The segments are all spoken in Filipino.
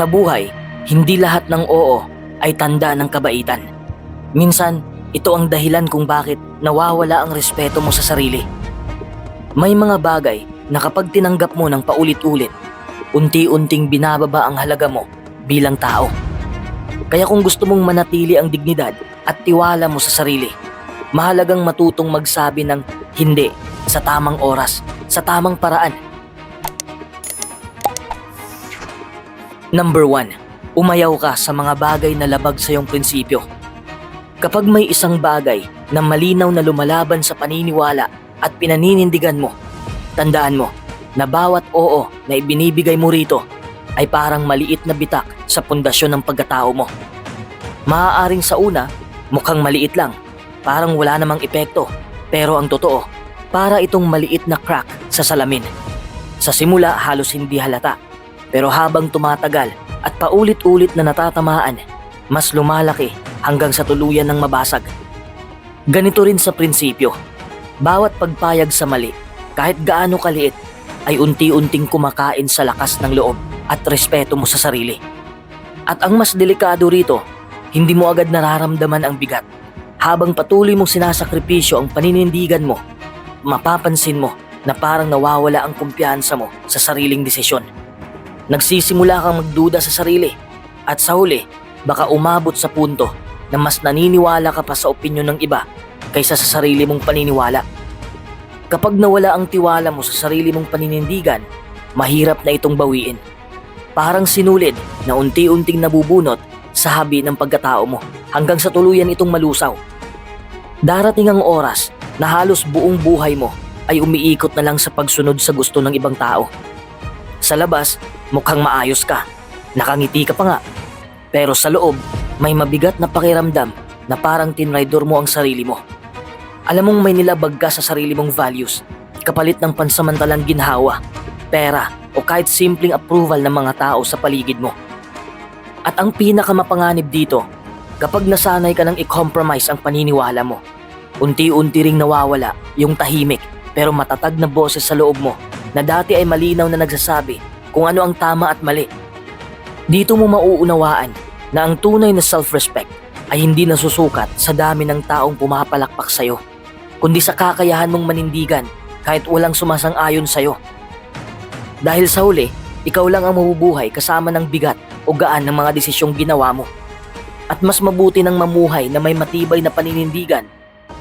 Sa buhay, hindi lahat ng oo ay tanda ng kabaitan. Minsan, ito ang dahilan kung bakit nawawala ang respeto mo sa sarili. May mga bagay na kapag tinanggap mo ng paulit-ulit, unti-unting binababa ang halaga mo bilang tao. Kaya kung gusto mong manatili ang dignidad at tiwala mo sa sarili, mahalagang matutong magsabi ng hindi sa tamang oras, sa tamang paraan. Number 1. Umayaw ka sa mga bagay na labag sa iyong prinsipyo. Kapag may isang bagay na malinaw na lumalaban sa paniniwala at pinaninindigan mo, tandaan mo na bawat oo na ibinibigay mo rito ay parang maliit na bitak sa pundasyon ng pagkatao mo. Maaaring sa una, mukhang maliit lang, parang wala namang epekto, pero ang totoo, para itong maliit na crack sa salamin. Sa simula halos hindi halata, pero habang tumatagal at paulit-ulit na natatamaan, mas lumalaki hanggang sa tuluyan ng mabasag. Ganito rin sa prinsipyo. Bawat pagpayag sa mali, kahit gaano kaliit, ay unti-unting kumakain sa lakas ng loob at respeto mo sa sarili. At ang mas delikado rito, hindi mo agad nararamdaman ang bigat. Habang patuloy mong sinasakripisyo ang paninindigan mo, mapapansin mo na parang nawawala ang kumpiyansa mo sa sariling desisyon. Nagsisimula kang magduda sa sarili at sa huli, baka umabot sa punto na mas naniniwala ka pa sa opinyon ng iba kaysa sa sarili mong paniniwala. Kapag nawala ang tiwala mo sa sarili mong paninindigan, mahirap na itong bawiin. Parang sinulid na unti-unting nabubunot sa habi ng pagkatao mo hanggang sa tuluyan itong malusaw. Darating ang oras na halos buong buhay mo ay umiikot na lang sa pagsunod sa gusto ng ibang tao. Sa labas, mukhang maayos ka. Nakangiti ka pa nga. Pero sa loob, may mabigat na pakiramdam na parang tinraidor mo ang sarili mo. Alam mong may nilabag ka sa sarili mong values, kapalit ng pansamantalang ginhawa, pera o kahit simpleng approval ng mga tao sa paligid mo. At ang pinakamapanganib dito, kapag nasanay ka ng i-compromise ang paniniwala mo, unti-unti ring nawawala yung tahimik pero matatag na boses sa loob mo na dati ay malinaw na nagsasabi kung ano ang tama at mali. Dito mo mauunawaan na ang tunay na self-respect ay hindi nasusukat sa dami ng taong pumapalakpak sa'yo, kundi sa kakayahan mong manindigan kahit walang sumasang-ayon sa'yo. Dahil sa huli, ikaw lang ang mabubuhay kasama ng bigat o gaan ng mga desisyong ginawa mo. At mas mabuti ng mamuhay na may matibay na paninindigan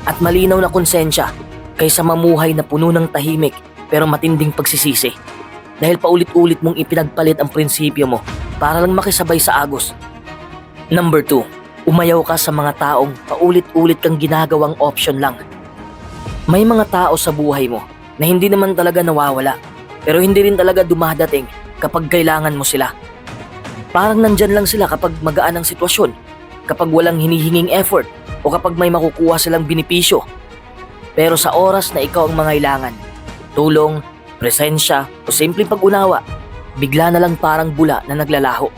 at malinaw na konsensya kaysa mamuhay na puno ng tahimik pero matinding pagsisisi. Dahil paulit-ulit mong ipinagpalit ang prinsipyo mo para lang makisabay sa agos. Number 2. Umayaw ka sa mga taong paulit-ulit kang ginagawang option lang. May mga tao sa buhay mo na hindi naman talaga nawawala pero hindi rin talaga dumadating kapag kailangan mo sila. Parang nandyan lang sila kapag magaan ang sitwasyon, kapag walang hinihinging effort o kapag may makukuha silang binipisyo. Pero sa oras na ikaw ang mangailangan, tulong, presensya o simpleng pag-unawa, bigla na lang parang bula na naglalaho.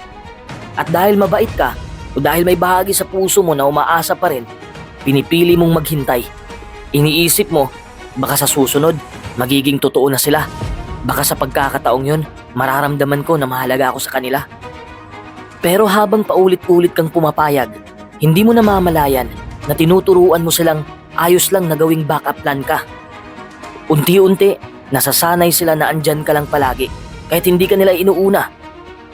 At dahil mabait ka o dahil may bahagi sa puso mo na umaasa pa rin, pinipili mong maghintay. Iniisip mo, baka sa susunod, magiging totoo na sila. Baka sa pagkakataong yun, mararamdaman ko na mahalaga ako sa kanila. Pero habang paulit-ulit kang pumapayag, hindi mo namamalayan na tinuturuan mo silang ayos lang na gawing backup plan ka. Unti-unti, nasasanay sila na andyan ka lang palagi kahit hindi ka nila inuuna.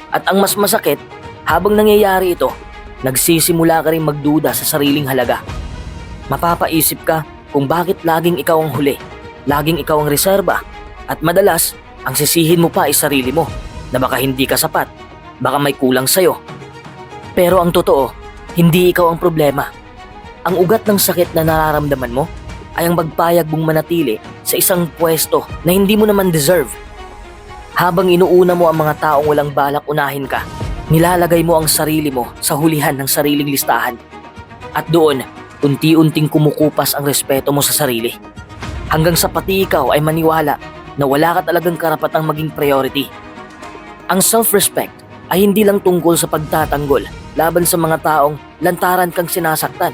At ang mas masakit, habang nangyayari ito, nagsisimula ka rin magduda sa sariling halaga. Mapapaisip ka kung bakit laging ikaw ang huli, laging ikaw ang reserba, at madalas, ang sisihin mo pa ay sarili mo na baka hindi ka sapat, baka may kulang sa'yo. Pero ang totoo, hindi ikaw ang problema. Ang ugat ng sakit na nararamdaman mo ay ang magpayag mong manatili sa isang pwesto na hindi mo naman deserve. Habang inuuna mo ang mga taong walang balak unahin ka, nilalagay mo ang sarili mo sa hulihan ng sariling listahan. At doon, unti-unting kumukupas ang respeto mo sa sarili. Hanggang sa pati ikaw ay maniwala na wala ka talagang karapatang maging priority. Ang self-respect ay hindi lang tungkol sa pagtatanggol laban sa mga taong lantaran kang sinasaktan.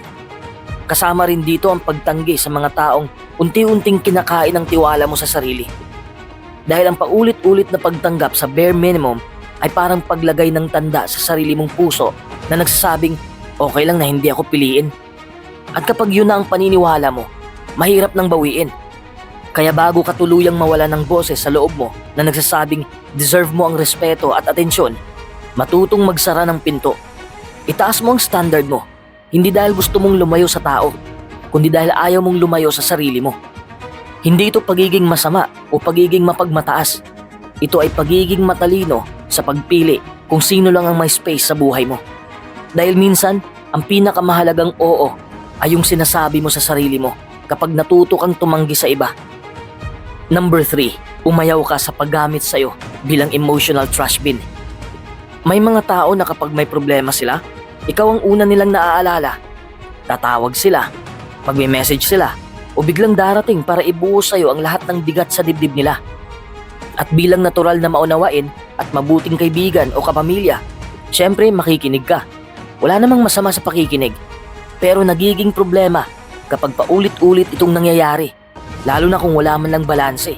Kasama rin dito ang pagtanggi sa mga taong unti-unting kinakain ang tiwala mo sa sarili. Dahil ang paulit-ulit na pagtanggap sa bare minimum ay parang paglagay ng tanda sa sarili mong puso na nagsasabing okay lang na hindi ako piliin. At kapag yun na ang paniniwala mo, mahirap nang bawiin. Kaya bago ka tuluyang mawala ng boses sa loob mo na nagsasabing deserve mo ang respeto at atensyon, matutong magsara ng pinto. Itaas mo ang standard mo, hindi dahil gusto mong lumayo sa tao, kundi dahil ayaw mong lumayo sa sarili mo. Hindi ito pagiging masama o pagiging mapagmataas. Ito ay pagiging matalino sa pagpili kung sino lang ang may space sa buhay mo. Dahil minsan, ang pinakamahalagang oo ay yung sinasabi mo sa sarili mo kapag natuto kang tumanggi sa iba. Number 3, umayaw ka sa paggamit sa'yo bilang emotional trash bin. May mga tao na kapag may problema sila, ikaw ang una nilang naaalala. Tatawag sila, magme-message sila, o biglang darating para ibuo sa'yo ang lahat ng bigat sa dibdib nila. At bilang natural na maunawain at mabuting kaibigan o kapamilya, syempre makikinig ka. Wala namang masama sa pakikinig. Pero nagiging problema kapag paulit-ulit itong nangyayari, lalo na kung wala man lang balanse.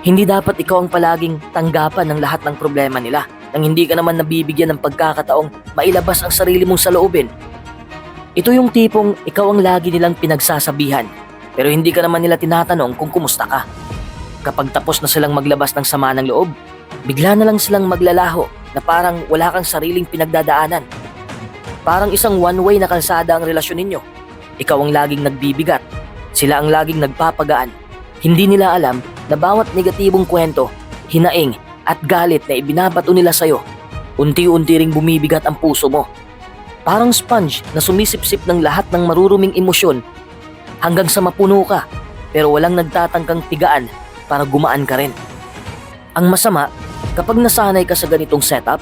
Hindi dapat ikaw ang palaging tanggapan ng lahat ng problema nila nang hindi ka naman nabibigyan ng pagkakataong mailabas ang sarili mong saloobin. Ito yung tipong ikaw ang lagi nilang pinagsasabihan pero hindi ka naman nila tinatanong kung kumusta ka. Kapag tapos na silang maglabas ng sama ng loob, bigla na lang silang maglalaho na parang wala kang sariling pinagdadaanan. Parang isang one-way na kalsada ang relasyon ninyo. Ikaw ang laging nagbibigat, sila ang laging nagpapagaan. Hindi nila alam na bawat negatibong kwento, hinaing at galit na ibinabato nila sa'yo, unti-unti ring bumibigat ang puso mo. Parang sponge na sumisipsip ng lahat ng maruruming emosyon hanggang sa mapuno ka pero walang nagtatangkang tigaan para gumaan ka rin. Ang masama, kapag nasanay ka sa ganitong setup,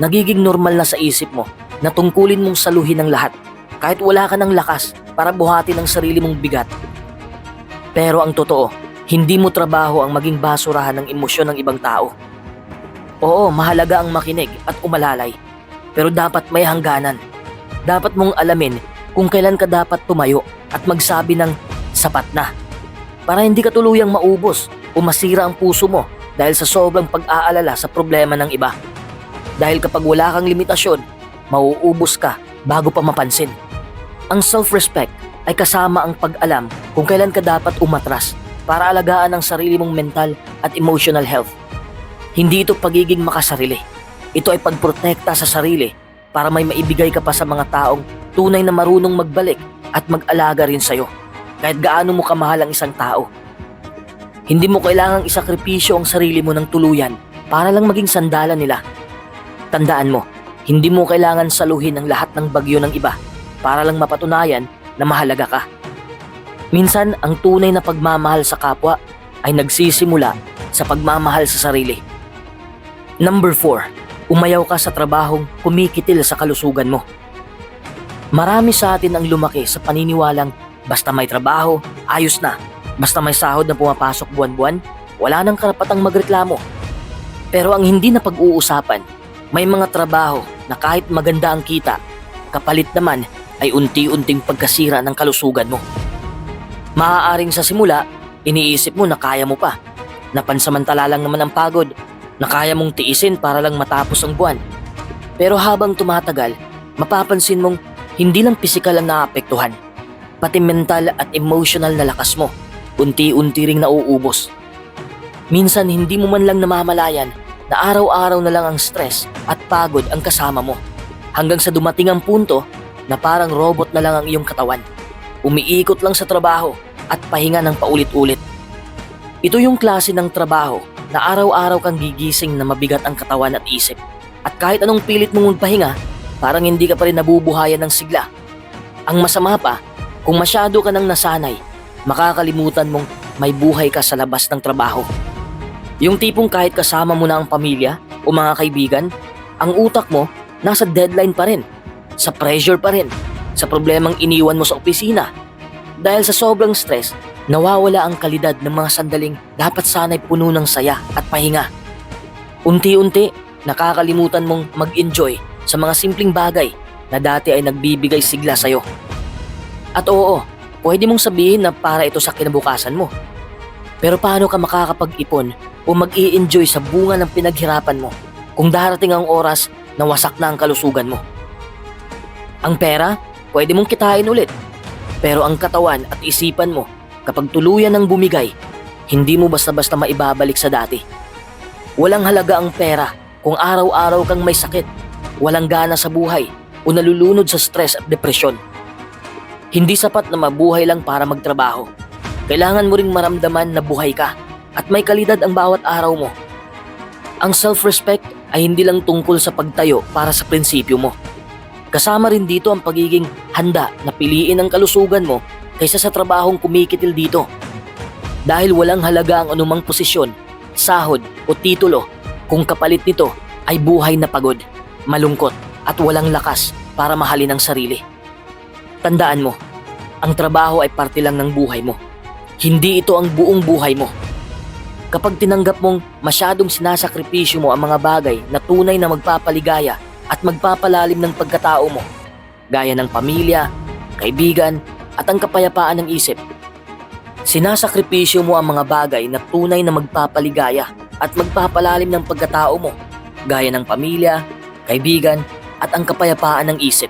nagiging normal na sa isip mo na tungkulin mong saluhin ang lahat kahit wala ka ng lakas para buhatin ang sarili mong bigat. Pero ang totoo, hindi mo trabaho ang maging basurahan ng emosyon ng ibang tao. Oo, mahalaga ang makinig at umalalay. Pero dapat may hangganan. Dapat mong alamin kung kailan ka dapat tumayo at magsabi ng sapat na. Para hindi ka tuluyang maubos o masira ang puso mo dahil sa sobrang pag-aalala sa problema ng iba. Dahil kapag wala kang limitasyon, mauubos ka bago pa mapansin. Ang self-respect ay kasama ang pag-alam kung kailan ka dapat umatras para alagaan ang sarili mong mental at emotional health. Hindi ito pagiging makasarili. Ito ay pagprotekta sa sarili para may maibigay ka pa sa mga taong tunay na marunong magbalik at mag-alaga rin sa'yo kahit gaano mo kamahal ang isang tao. Hindi mo kailangang isakripisyo ang sarili mo ng tuluyan para lang maging sandalan nila. Tandaan mo, hindi mo kailangan saluhin ang lahat ng bagyo ng iba para lang mapatunayan na mahalaga ka. Minsan, ang tunay na pagmamahal sa kapwa ay nagsisimula sa pagmamahal sa sarili. Number 4, umayaw ka sa trabahong kumikitil sa kalusugan mo. Marami sa atin ang lumaki sa paniniwalang basta may trabaho, ayos na. Basta may sahod na pumapasok buwan-buwan, wala nang karapatang magreklamo. Pero ang hindi na pag-uusapan, may mga trabaho na kahit maganda ang kita, kapalit naman ay unti-unting pagkasira ng kalusugan mo. Maaaring sa simula, iniisip mo na kaya mo pa. Napansamantala lang naman ang pagod na kaya mong tiisin para lang matapos ang buwan. Pero habang tumatagal, mapapansin mong hindi lang pisikal ang naapektuhan, pati mental at emotional na lakas mo, unti-unti ring nauubos. Minsan hindi mo man lang namamalayan na araw-araw na lang ang stress at pagod ang kasama mo. Hanggang sa dumating ang punto na parang robot na lang ang iyong katawan. Umiikot lang sa trabaho at pahinga ng paulit-ulit. Ito yung klase ng trabaho na araw-araw kang gigising na mabigat ang katawan at isip. At kahit anong pilit mong magpahinga, parang hindi ka pa rin nabubuhayan ng sigla. Ang masama pa, kung masyado ka nang nasanay, makakalimutan mong may buhay ka sa labas ng trabaho. Yung tipong kahit kasama mo na ang pamilya o mga kaibigan, ang utak mo nasa deadline pa rin, sa pressure pa rin, sa problemang iniwan mo sa opisina. Dahil sa sobrang stress, nawawala ang kalidad ng mga sandaling dapat sanay puno ng saya at pahinga. Unti-unti, nakakalimutan mong mag-enjoy sa mga simpleng bagay na dati ay nagbibigay sigla sa'yo. At oo, pwede mong sabihin na para ito sa kinabukasan mo. Pero paano ka makakapag-ipon o mag enjoy sa bunga ng pinaghirapan mo kung darating ang oras na wasak na ang kalusugan mo. Ang pera, pwede mong kitain ulit. Pero ang katawan at isipan mo, kapag tuluyan ng bumigay, hindi mo basta-basta maibabalik sa dati. Walang halaga ang pera kung araw-araw kang may sakit, walang gana sa buhay, o nalulunod sa stress at depresyon. Hindi sapat na mabuhay lang para magtrabaho. Kailangan mo ring maramdaman na buhay ka at may kalidad ang bawat araw mo. Ang self-respect ay hindi lang tungkol sa pagtayo para sa prinsipyo mo. Kasama rin dito ang pagiging handa na piliin ang kalusugan mo kaysa sa trabahong kumikitil dito. Dahil walang halaga ang anumang posisyon, sahod o titulo kung kapalit nito ay buhay na pagod, malungkot at walang lakas para mahalin ang sarili. Tandaan mo, ang trabaho ay parte lang ng buhay mo. Hindi ito ang buong buhay mo. Kapag tinanggap mong masyadong sinasakripisyo mo ang mga bagay na tunay na magpapaligaya at magpapalalim ng pagkatao mo, gaya ng pamilya, kaibigan, at ang kapayapaan ng isip. Sinasakripisyo mo ang mga bagay na tunay na magpapaligaya at magpapalalim ng pagkatao mo, gaya ng pamilya, kaibigan, at ang kapayapaan ng isip.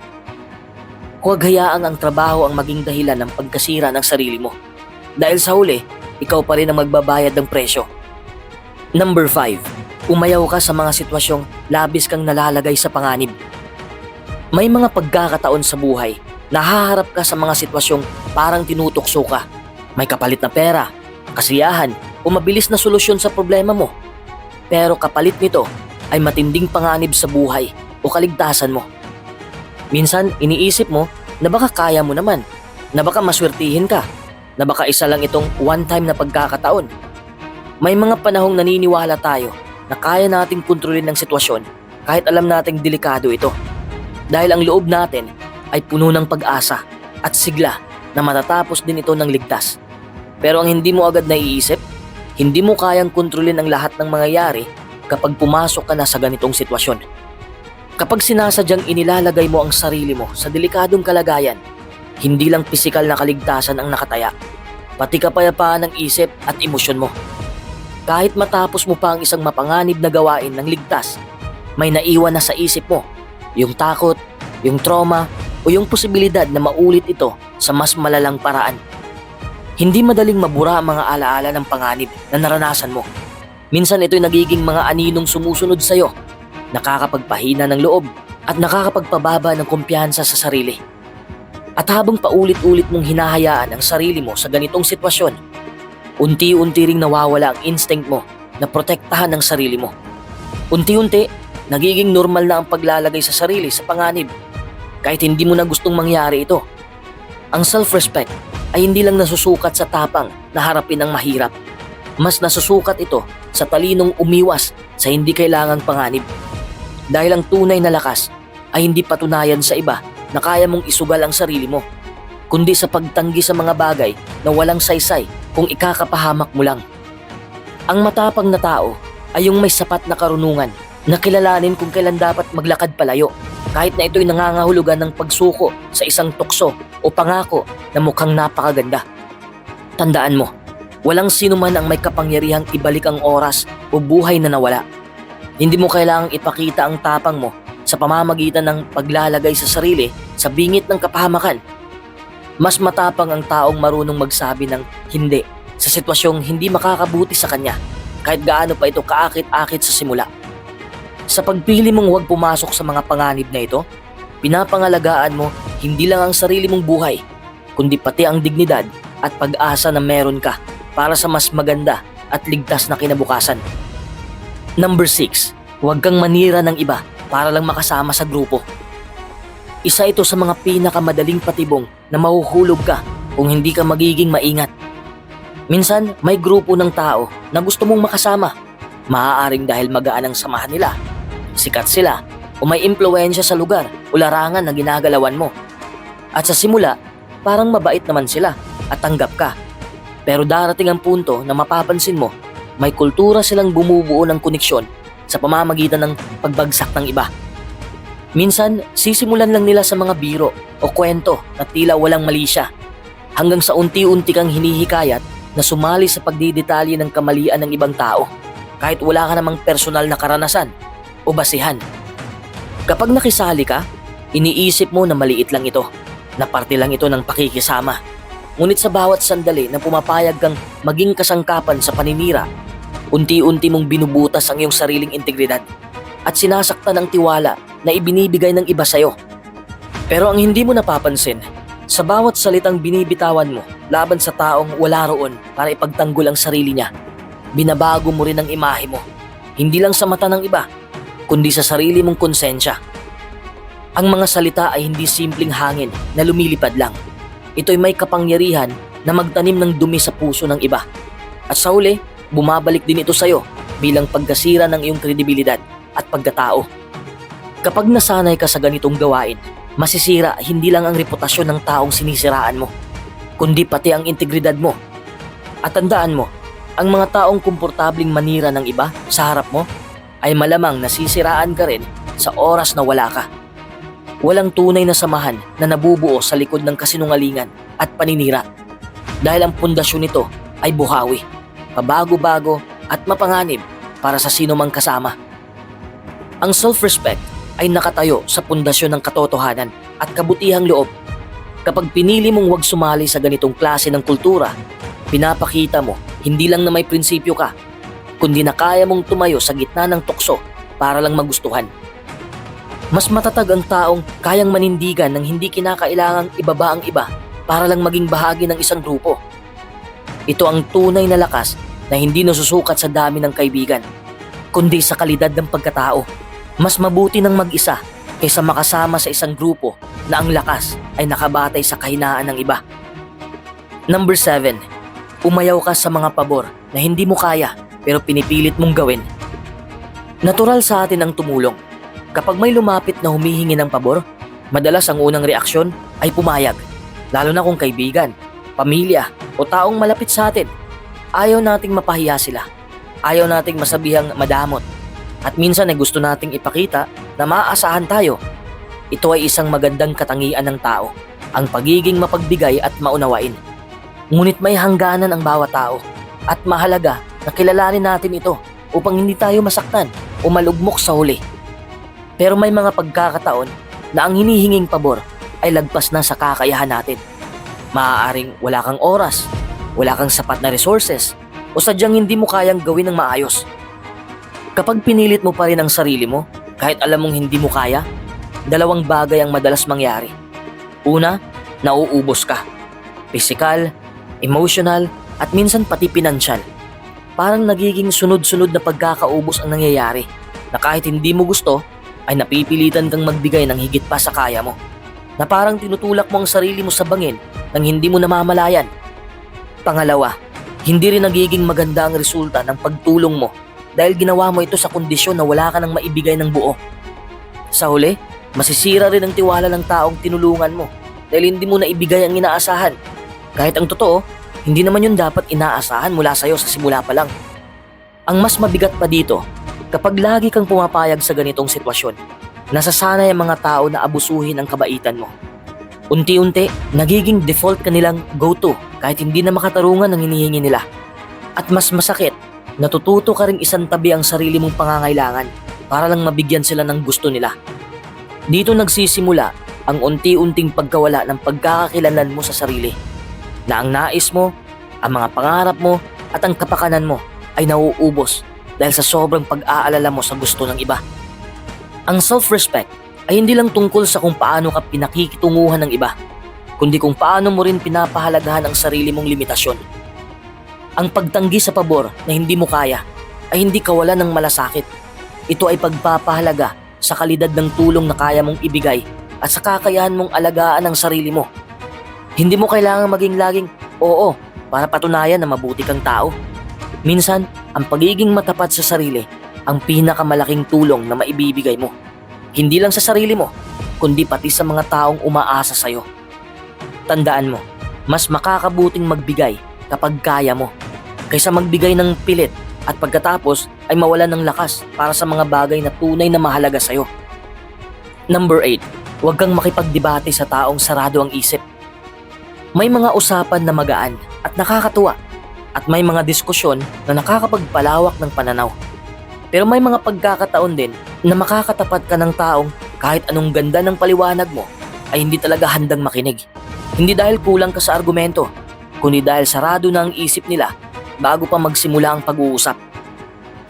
Huwag hayaang ang trabaho ang maging dahilan ng pagkasira ng sarili mo. Dahil sa huli, ikaw pa rin ang magbabayad ng presyo. Number 5. Umayaw ka sa mga sitwasyong labis kang nalalagay sa panganib. May mga pagkakataon sa buhay na haharap ka sa mga sitwasyong parang tinutokso ka. May kapalit na pera, kasiyahan, o mabilis na solusyon sa problema mo. Pero kapalit nito ay matinding panganib sa buhay o kaligtasan mo. Minsan, iniisip mo na baka kaya mo naman, na baka maswertihin ka, na baka isa lang itong one-time na pagkakataon. May mga panahong naniniwala tayo na kaya nating kontrolin ang sitwasyon kahit alam nating delikado ito. Dahil ang loob natin ay puno ng pag-asa at sigla na matatapos din ito ng ligtas. Pero ang hindi mo agad naiisip, hindi mo kayang kontrolin ang lahat ng mangyayari kapag pumasok ka na sa ganitong sitwasyon. Kapag sinasadyang inilalagay mo ang sarili mo sa delikadong kalagayan, hindi lang pisikal na kaligtasan ang nakataya, pati kapayapaan ng isip at emosyon mo. Kahit matapos mo pa ang isang mapanganib na gawain ng ligtas, may naiwan na sa isip mo yung takot, yung trauma, o yung posibilidad na maulit ito sa mas malalang paraan. Hindi madaling mabura ang mga alaala ng panganib na naranasan mo. Minsan ito'y nagiging mga aninong sumusunod sa'yo nakakapagpahina ng loob at nakakapagpababa ng kumpiyansa sa sarili. At habang paulit-ulit mong hinahayaan ang sarili mo sa ganitong sitwasyon, unti-unti ring nawawala ang instinct mo na protektahan ang sarili mo. Unti-unti, nagiging normal na ang paglalagay sa sarili sa panganib kahit hindi mo na gustong mangyari ito. Ang self-respect ay hindi lang nasusukat sa tapang na harapin ang mahirap. Mas nasusukat ito sa talinong umiwas sa hindi kailangang panganib. Dahil ang tunay na lakas ay hindi patunayan sa iba na kaya mong isugal ang sarili mo, kundi sa pagtanggi sa mga bagay na walang saysay kung ikakapahamak mo lang. Ang matapang na tao ay yung may sapat na karunungan na kilalanin kung kailan dapat maglakad palayo kahit na ito'y nangangahulugan ng pagsuko sa isang tukso o pangako na mukhang napakaganda. Tandaan mo, walang sino man ang may kapangyarihang ibalik ang oras o buhay na nawala. Hindi mo kailangang ipakita ang tapang mo sa pamamagitan ng paglalagay sa sarili sa bingit ng kapahamakan. Mas matapang ang taong marunong magsabi ng hindi sa sitwasyong hindi makakabuti sa kanya kahit gaano pa ito kaakit-akit sa simula. Sa pagpili mong huwag pumasok sa mga panganib na ito, pinapangalagaan mo hindi lang ang sarili mong buhay, kundi pati ang dignidad at pag-asa na meron ka para sa mas maganda at ligtas na kinabukasan. Number 6. Huwag kang manira ng iba para lang makasama sa grupo. Isa ito sa mga pinakamadaling patibong na mahuhulog ka kung hindi ka magiging maingat. Minsan, may grupo ng tao na gusto mong makasama. Maaaring dahil magaan ang samahan nila, sikat sila, o may impluensya sa lugar o larangan na ginagalawan mo. At sa simula, parang mabait naman sila at tanggap ka. Pero darating ang punto na mapapansin mo, may kultura silang bumubuo ng koneksyon sa pamamagitan ng pagbagsak ng iba. Minsan, sisimulan lang nila sa mga biro o kwento na tila walang mali siya hanggang sa unti-unti kang hinihikayat na sumali sa pagdidetalye ng kamalian ng ibang tao kahit wala ka namang personal na karanasan. O basihan. Kapag nakisali ka, iniisip mo na maliit lang ito, na parte lang ito ng pakikisama. Ngunit sa bawat sandali na pumapayag kang maging kasangkapan sa paninira, unti-unti mong binubutas ang iyong sariling integridad at sinasaktan ang tiwala na ibinibigay ng iba sa'yo. Pero ang hindi mo napapansin, sa bawat salitang binibitawan mo laban sa taong wala roon para ipagtanggol ang sarili niya, binabago mo rin ang imahe mo. Hindi lang sa mata ng iba, kundi sa sarili mong konsensya. Ang mga salita ay hindi simpleng hangin na lumilipad lang. Ito'y may kapangyarihan na magtanim ng dumi sa puso ng iba. At sa huli, bumabalik din ito sa'yo bilang pagkasira ng iyong kredibilidad at pagkatao. Kapag nasanay ka sa ganitong gawain, masisira hindi lang ang reputasyon ng taong sinisiraan mo, kundi pati ang integridad mo. At tandaan mo, ang mga taong komportabling manira ng iba sa harap mo ay malamang nasisiraan ka rin sa oras na wala ka. Walang tunay na samahan na nabubuo sa likod ng kasinungalingan at paninira. Dahil ang pundasyon nito ay buhawi, pabago-bago at mapanganib para sa sino mang kasama. Ang self-respect ay nakatayo sa pundasyon ng katotohanan at kabutihang loob. Kapag pinili mong huwag sumali sa ganitong klase ng kultura, pinapakita mo hindi lang na may prinsipyo ka, kundi na kaya mong tumayo sa gitna ng tukso para lang magustuhan. Mas matatag ang taong kayang manindigan ng hindi kinakailangang ibaba ang iba para lang maging bahagi ng isang grupo. Ito ang tunay na lakas na hindi nasusukat sa dami ng kaibigan, kundi sa kalidad ng pagkatao. Mas mabuti ng mag-isa kaysa makasama sa isang grupo na ang lakas ay nakabatay sa kahinaan ng iba. Number 7. Umayaw ka sa mga pabor na hindi mo kaya pero pinipilit mong gawin. Natural sa atin ang tumulong. Kapag may lumapit na humihingi ng pabor, madalas ang unang reaksyon ay pumayag. Lalo na kung kaibigan, pamilya o taong malapit sa atin. Ayaw nating mapahiya sila. Ayaw nating masabihang madamot at minsan ay gusto nating ipakita na maaasahan tayo. Ito ay isang magandang katangian ng tao, ang pagiging mapagbigay at maunawain. Ngunit may hangganan ang bawat tao at mahalaga na kilalanin natin ito upang hindi tayo masaktan o malugmok sa huli. Pero may mga pagkakataon na ang hinihinging pabor ay lagpas na sa kakayahan natin. Maaaring wala kang oras, wala kang sapat na resources, o sadyang hindi mo kayang gawin ng maayos. Kapag pinilit mo pa rin ang sarili mo, kahit alam mong hindi mo kaya, dalawang bagay ang madalas mangyari. Una, nauubos ka. Physical, emotional, at minsan pati pinansyal. Parang nagiging sunod-sunod na pagkakaubos ang nangyayari na kahit hindi mo gusto, ay napipilitan kang magbigay ng higit pa sa kaya mo. Na parang tinutulak mo ang sarili mo sa bangin nang hindi mo namamalayan. Pangalawa, hindi rin nagiging maganda ang resulta ng pagtulong mo dahil ginawa mo ito sa kondisyon na wala ka nang maibigay ng buo. Sa huli, masisira rin ang tiwala ng taong tinulungan mo dahil hindi mo na ibigay ang inaasahan. Kahit ang totoo, hindi naman yun dapat inaasahan mula sa'yo sa simula pa lang. Ang mas mabigat pa dito, kapag lagi kang pumapayag sa ganitong sitwasyon, nasasanay ang mga tao na abusuhin ang kabaitan mo. Unti-unti, nagiging default ka nilang go-to kahit hindi na makatarungan ang hinihingi nila. At mas masakit, natututo ka ring isang tabi ang sarili mong pangangailangan para lang mabigyan sila ng gusto nila. Dito nagsisimula ang unti-unting pagkawala ng pagkakakilanlan mo sa sarili. Na ang nais mo, ang mga pangarap mo at ang kapakanan mo ay nauubos dahil sa sobrang pag-aalala mo sa gusto ng iba. Ang self-respect ay hindi lang tungkol sa kung paano ka pinakikitunguhan ng iba, kundi kung paano mo rin pinapahalagahan ang sarili mong limitasyon. Ang pagtanggi sa pabor na hindi mo kaya ay hindi kawalan ng malasakit. Ito ay pagpapahalaga sa kalidad ng tulong na kaya mong ibigay at sa kakayahan mong alagaan ang sarili mo. Hindi mo kailangang maging laging oo para patunayan na mabuti kang tao. Minsan, ang pagiging matapat sa sarili ang pinakamalaking tulong na maibibigay mo. Hindi lang sa sarili mo, kundi pati sa mga taong umaasa sa'yo. Tandaan mo, mas makakabuting magbigay kapag kaya mo, kaysa magbigay ng pilit at pagkatapos ay mawalan ng lakas para sa mga bagay na tunay na mahalaga sa'yo. Number 8. Huwag kang makipagdebate sa taong sarado ang isip. May mga usapan na magaan at nakakatuwa at may mga diskusyon na nakakapagpalawak ng pananaw. Pero may mga pagkakataon din na makakatapat ka ng taong kahit anong ganda ng paliwanag mo ay hindi talaga handang makinig. Hindi dahil kulang ka sa argumento, kundi dahil sarado na ang isip nila bago pa magsimula ang pag-uusap.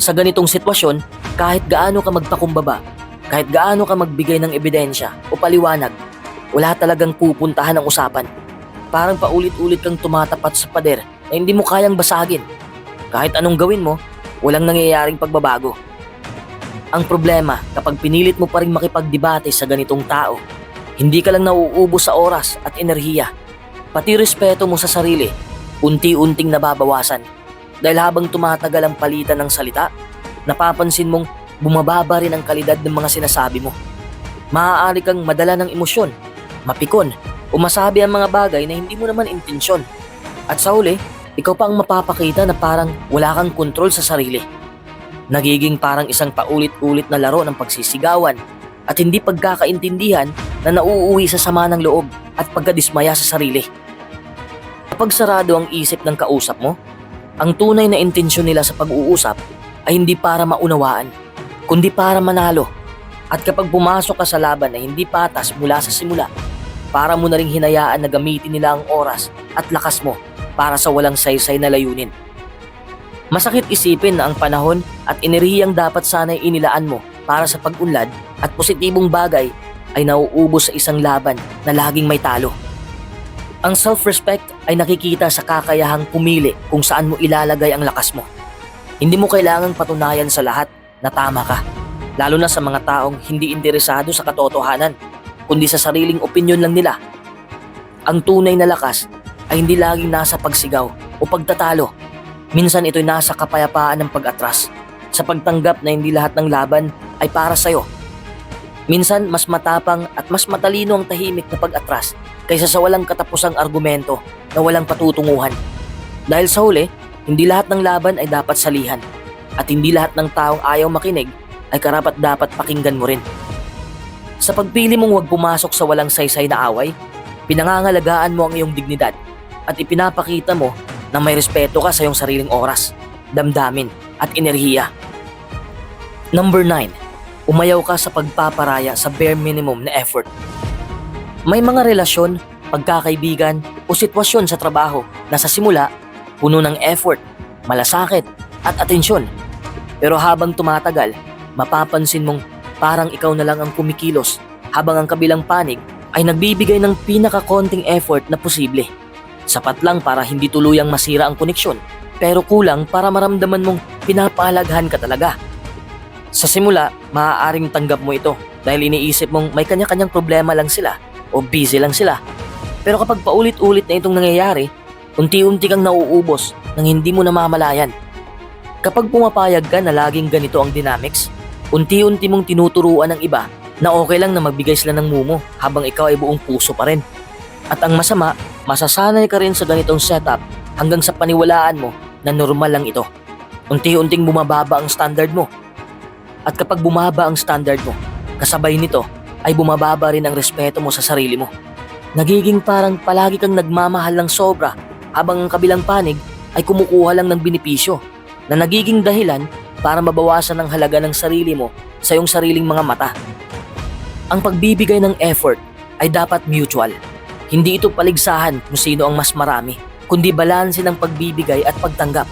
Sa ganitong sitwasyon, kahit gaano ka magpakumbaba, kahit gaano ka magbigay ng ebidensya o paliwanag, wala talagang pupuntahan ang usapan. Parang paulit-ulit kang tumatapat sa pader na hindi mo kayang basagin. Kahit anong gawin mo, walang nangyayaring pagbabago. Ang problema kapag pinilit mo pa rin makipagdebate sa ganitong tao, hindi ka lang nauubos sa oras at enerhiya. Pati respeto mo sa sarili, unti-unting nababawasan. Dahil habang tumatagal ang palitan ng salita, napapansin mong bumababa rin ang kalidad ng mga sinasabi mo. Maaari kang madala ng emosyon, mapikon, o masabi ang mga bagay na hindi mo naman intensyon. At sa huli, ikaw pa ang mapapakita na parang wala kang kontrol sa sarili. Nagiging parang isang paulit-ulit na laro ng pagsisigawan at hindi pagkakaintindihan na nauuwi sa sama ng loob at pagkadismaya sa sarili. Kapag sarado ang isip ng kausap mo, ang tunay na intensyon nila sa pag-uusap ay hindi para maunawaan, kundi para manalo. At kapag pumasok ka sa laban na hindi patas mula sa simula, para mo na ring hinayaan na gamitin nila ang oras at lakas mo para sa walang saysay na layunin. Masakit isipin na ang panahon at enerhiyang dapat sana'y inilaan mo para sa pag-unlad at positibong bagay ay nauubos sa isang laban na laging may talo. Ang self-respect ay nakikita sa kakayahang pumili kung saan mo ilalagay ang lakas mo. Hindi mo kailangang patunayan sa lahat na tama ka, lalo na sa mga taong hindi interesado sa katotohanan, kundi sa sariling opinyon lang nila. Ang tunay na lakas ay hindi laging nasa pagsigaw o pagtatalo. Minsan ito'y nasa kapayapaan ng pag-atras, sa pagtanggap na hindi lahat ng laban ay para sa'yo. Minsan mas matapang at mas matalino ang tahimik na pag-atras kaysa sa walang katapusang argumento na walang patutunguhan. Dahil sa huli, hindi lahat ng laban ay dapat salihan at hindi lahat ng taong ayaw makinig ay karapat dapat pakinggan mo rin. Sa pagpili mong huwag pumasok sa walang saysay na away, pinangangalagaan mo ang iyong dignidad at ipinapakita mo na may respeto ka sa iyong sariling oras, damdamin at enerhiya. Number 9. Umayaw ka sa pagpaparaya sa bare minimum na effort. May mga relasyon, pagkakaibigan o sitwasyon sa trabaho na sa simula, puno ng effort, malasakit at atensyon. Pero habang tumatagal, mapapansin mong parang ikaw na lang ang kumikilos habang ang kabilang panig ay nagbibigay ng pinakakonting effort na posible. Sapat lang para hindi tuluyang masira ang koneksyon, pero kulang para maramdaman mong pinapalaghan ka talaga. Sa simula, maaaring tanggap mo ito dahil iniisip mong may kanya-kanyang problema lang sila o busy lang sila. Pero kapag paulit-ulit na itong nangyayari, unti-unti kang nauubos nang hindi mo namamalayan. Kapag pumapayag ka na laging ganito ang dynamics, unti-unti mong tinuturuan ng iba na okay lang na magbigay sila ng mumo habang ikaw ay buong puso pa rin. At ang masama, masasanay ka rin sa ganitong setup hanggang sa paniwalaan mo na normal lang ito. Unti-unting bumababa ang standard mo. At kapag bumaba ang standard mo, kasabay nito ay bumababa rin ang respeto mo sa sarili mo. Nagiging parang palagi kang nagmamahal ng sobra habang ang kabilang panig ay kumukuha lang ng binipisyo na nagiging dahilan para mabawasan ang halaga ng sarili mo sa iyong sariling mga mata. Ang pagbibigay ng effort ay dapat mutual. Hindi ito paligsahan kung sino ang mas marami, kundi balanse ng pagbibigay at pagtanggap.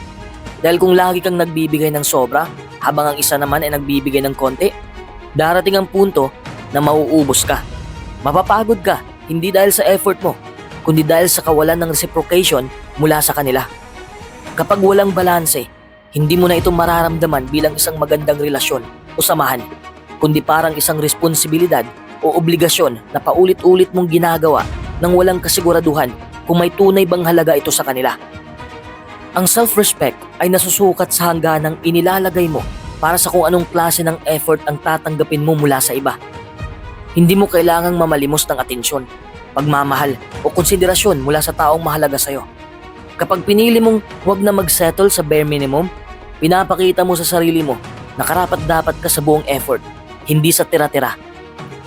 Dahil kung lagi kang nagbibigay ng sobra, habang ang isa naman ay nagbibigay ng konti, darating ang punto na mauubos ka. Mapapagod ka, hindi dahil sa effort mo, kundi dahil sa kawalan ng reciprocation mula sa kanila. Kapag walang balanse, hindi mo na ito mararamdaman bilang isang magandang relasyon o samahan, kundi parang isang responsibilidad o obligasyon na paulit-ulit mong ginagawa nang walang kasiguraduhan kung may tunay bang halaga ito sa kanila. Ang self-respect ay nasusukat sa hangganang inilalagay mo para sa kung anong klase ng effort ang tatanggapin mo mula sa iba. Hindi mo kailangang mamalimos ng atensyon, pagmamahal o konsiderasyon mula sa taong mahalaga sa'yo. Kapag pinili mong huwag na mag-settle sa bare minimum, pinapakita mo sa sarili mo na karapat dapat ka sa buong effort, hindi sa tira-tira.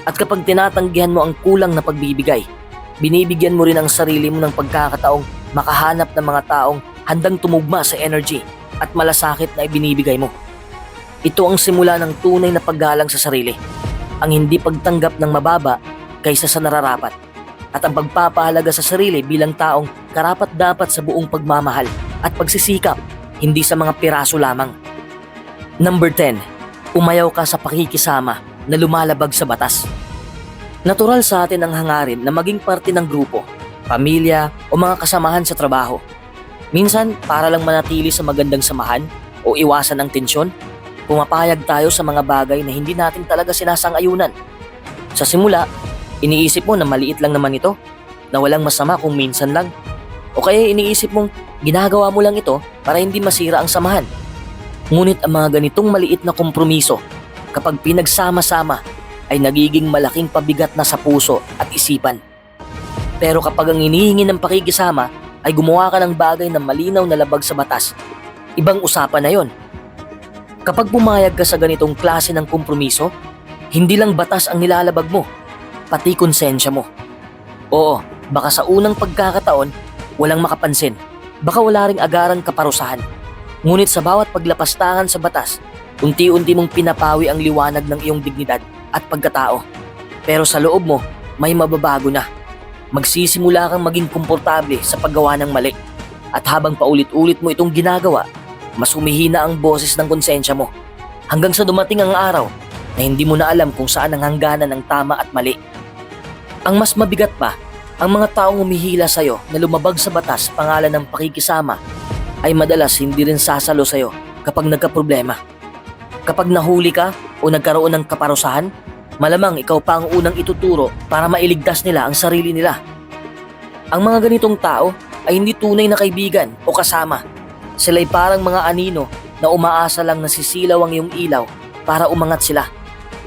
At kapag tinatanggihan mo ang kulang na pagbibigay, binibigyan mo rin ang sarili mo ng pagkakataong makahanap ng mga taong handang tumugma sa energy at malasakit na ibinibigay mo. Ito ang simula ng tunay na paggalang sa sarili. Ang hindi pagtanggap ng mababa kaysa sa nararapat. At ang pagpapahalaga sa sarili bilang taong karapat dapat sa buong pagmamahal at pagsisikap, hindi sa mga piraso lamang. Number 10. Umayaw ka sa pakikisama na lumalabag sa batas. Natural sa atin ang hangarin na maging parte ng grupo, pamilya o mga kasamahan sa trabaho. Minsan, para lang manatili sa magandang samahan o iwasan ang tensyon, pumapayag tayo sa mga bagay na hindi natin talaga sinasang-ayunan. Sa simula, iniisip mo na maliit lang naman ito, na walang masama kung minsan lang. O kaya iniisip mong ginagawa mo lang ito para hindi masira ang samahan. Ngunit ang mga ganitong maliit na kompromiso, kapag pinagsama-sama, ay nagiging malaking pabigat na sa puso at isipan. Pero kapag ang inihingi ng pakikisama ay gumawa ka ng bagay na malinaw na labag sa batas, ibang usapan na yon. Kapag pumayag ka sa ganitong klase ng kompromiso, hindi lang batas ang nilalabag mo, pati konsensya mo. Oo, baka sa unang pagkakataon, walang makapansin. Baka wala ring agarang kaparusahan. Ngunit sa bawat paglapastangan sa batas, unti-unti mong pinapawi ang liwanag ng iyong dignidad at pagkatao. Pero sa loob mo, may mababago na. Magsisimula kang maging komportable sa paggawa ng mali. At habang paulit-ulit mo itong ginagawa, mas humihina ang boses ng konsensya mo. Hanggang sa dumating ang araw na hindi mo na alam kung saan ang hangganan ng tama at mali. Ang mas mabigat pa, ang mga taong humihila sa'yo na lumabag sa batas pangalan ng pakikisama ay madalas hindi rin sasalo sa'yo kapag nagkaproblema. Kapag nahuli ka o nagkaroon ng kaparusahan, malamang ikaw pa ang unang ituturo para mailigtas nila ang sarili nila. Ang mga ganitong tao ay hindi tunay na kaibigan o kasama. Sila'y parang mga anino na umaasa lang na sisilaw ang iyong ilaw para umangat sila.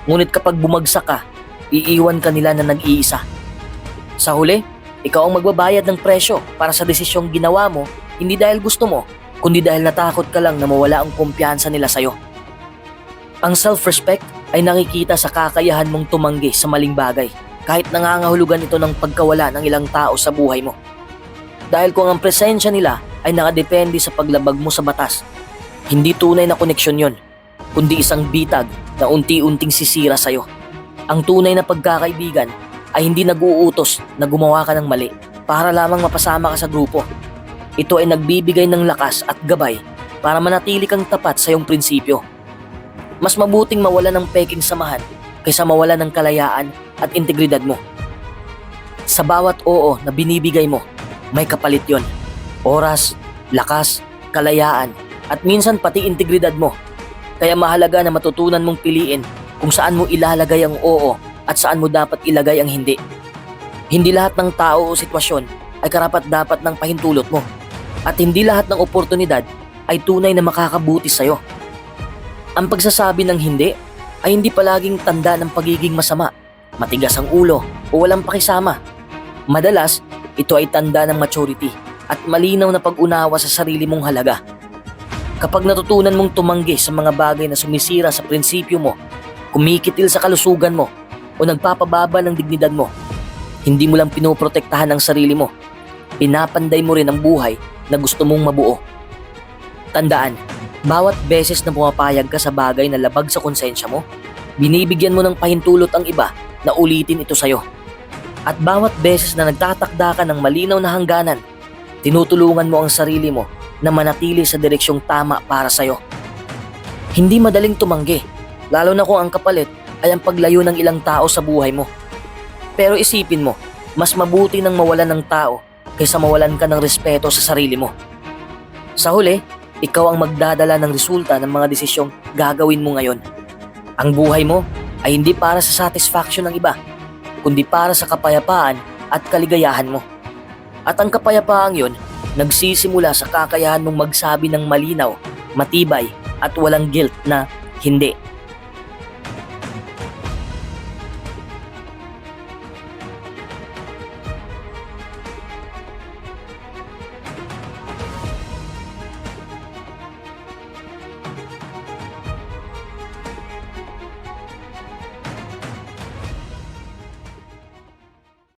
Ngunit kapag bumagsak ka, iiwan ka nila na nag-iisa. Sa huli, ikaw ang magbabayad ng presyo para sa desisyong ginawa mo hindi dahil gusto mo, kundi dahil natakot ka lang na mawala ang kumpiyansa nila sa'yo. Ang self-respect ay nakikita sa kakayahan mong tumanggi sa maling bagay kahit nangangahulugan ito ng pagkawala ng ilang tao sa buhay mo. Dahil kung ang presensya nila ay nakadepende sa paglabag mo sa batas, hindi tunay na koneksyon yon, kundi isang bitag na unti-unting sisira sa'yo. Ang tunay na pagkakaibigan ay hindi nag-uutos na gumawa ka ng mali para lamang mapasama ka sa grupo. Ito ay nagbibigay ng lakas at gabay para manatili kang tapat sa iyong prinsipyo. Mas mabuting mawala ng peking samahan kaysa mawala ng kalayaan at integridad mo. Sa bawat oo na binibigay mo, may kapalit yon. Oras, lakas, kalayaan, at minsan pati integridad mo. Kaya mahalaga na matutunan mong piliin kung saan mo ilalagay ang oo at saan mo dapat ilagay ang hindi. Hindi lahat ng tao o sitwasyon ay karapat dapat ng pahintulot mo. At hindi lahat ng oportunidad ay tunay na makakabuti sa'yo. Ang pagsasabi ng hindi ay hindi palaging tanda ng pagiging masama, matigas ang ulo o walang pakisama. Madalas, ito ay tanda ng maturity at malinaw na pag-unawa sa sarili mong halaga. Kapag natutunan mong tumanggi sa mga bagay na sumisira sa prinsipyo mo, kumikitil sa kalusugan mo, o nagpapababa ng dignidad mo, hindi mo lang pinoprotektahan ang sarili mo, pinapanday mo rin ang buhay na gusto mong mabuo. Tandaan, bawat beses na pumapayag ka sa bagay na labag sa konsensya mo, binibigyan mo ng pahintulot ang iba na ulitin ito sa'yo. At bawat beses na nagtatakda ka ng malinaw na hangganan, tinutulungan mo ang sarili mo na manatili sa direksyong tama para sa'yo. Hindi madaling tumanggi, lalo na kung ang kapalit ay ang paglayo ng ilang tao sa buhay mo. Pero isipin mo, mas mabuti nang mawalan ng tao kaysa mawalan ka ng respeto sa sarili mo. Sa huli, ikaw ang magdadala ng resulta ng mga desisyong gagawin mo ngayon. Ang buhay mo ay hindi para sa satisfaction ng iba, kundi para sa kapayapaan at kaligayahan mo. At ang kapayapaang yon, nagsisimula sa kakayahan mong magsabi ng malinaw, matibay at walang guilt na hindi.